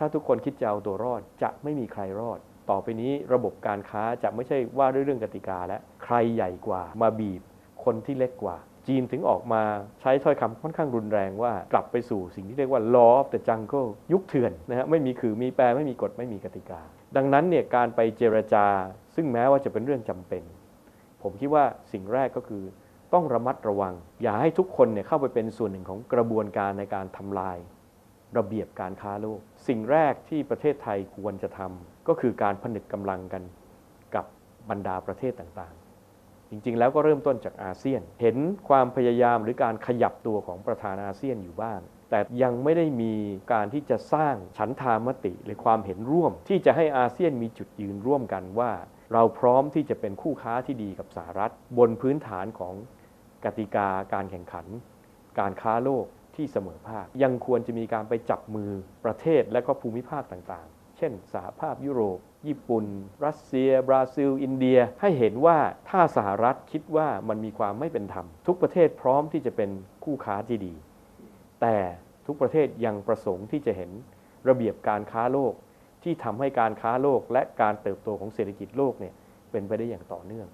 ถ้าทุกคนคิดจะเอาตัวรอดจะไม่มีใครรอด ต่อไปนี้ระบบการค้าจะไม่ใช่ว่าด้วยเรื่องกติกาและใครใหญ่กว่ามาบีบ คนที่เล็กกว่า จีนถึงออกมาใช้ถ้อยคำค่อนข้างรุนแรงว่ากลับไปสู่สิ่งที่เรียกว่า law of the jungle ยุคเถื่อนนะฮะไม่มีคือมีแปรไม่มีกฎไม่มีกติกา ดังนั้นเนี่ยการไปเจรจา ซึ่งแม้ว่าจะเป็นเรื่องจำเป็น ผมคิดว่าสิ่งแรกก็คือต้องระมัดระวัง อย่าให้ทุกคนเนี่ยเข้าไปเป็นส่วนหนึ่งของกระบวนการในการทำลาย ระเบียบการค้าโลก สิ่งแรกที่ประเทศไทยควรจะทำก็คือการผนึกกำลังกันกับบรรดาประเทศต่างๆ จริงๆ แล้วก็เริ่มต้นจากอาเซียน เห็นความพยายามหรือการขยับตัวของประธานอาเซียนอยู่บ้าง แต่ยังไม่ได้มีการที่จะสร้างฉันทามติหรือความเห็นร่วม ที่จะให้อาเซียนมีจุดยืนร่วมกันว่า เราพร้อมที่จะเป็นคู่ค้าที่ดีกับสหรัฐ บนพื้นฐานของกติกาการแข่งขัน การค้าโลก ที่เสมอภาค ยังควรจะมีการไปจับมือประเทศและก็ภูมิภาคต่างๆ เช่น สหภาพยุโรป ญี่ปุ่น รัสเซีย บราซิล อินเดีย ให้เห็นว่าถ้าสหรัฐคิดว่ามันมีความไม่เป็นธรรม ทุกประเทศพร้อมที่จะเป็นคู่ค้าที่ดี แต่ทุกประเทศยังประสงค์ที่จะเห็นระเบียบการค้าโลกที่ทำให้การค้าโลกและการเติบโตของเศรษฐกิจโลกเนี่ยเป็นไปได้อย่างต่อเนื่อง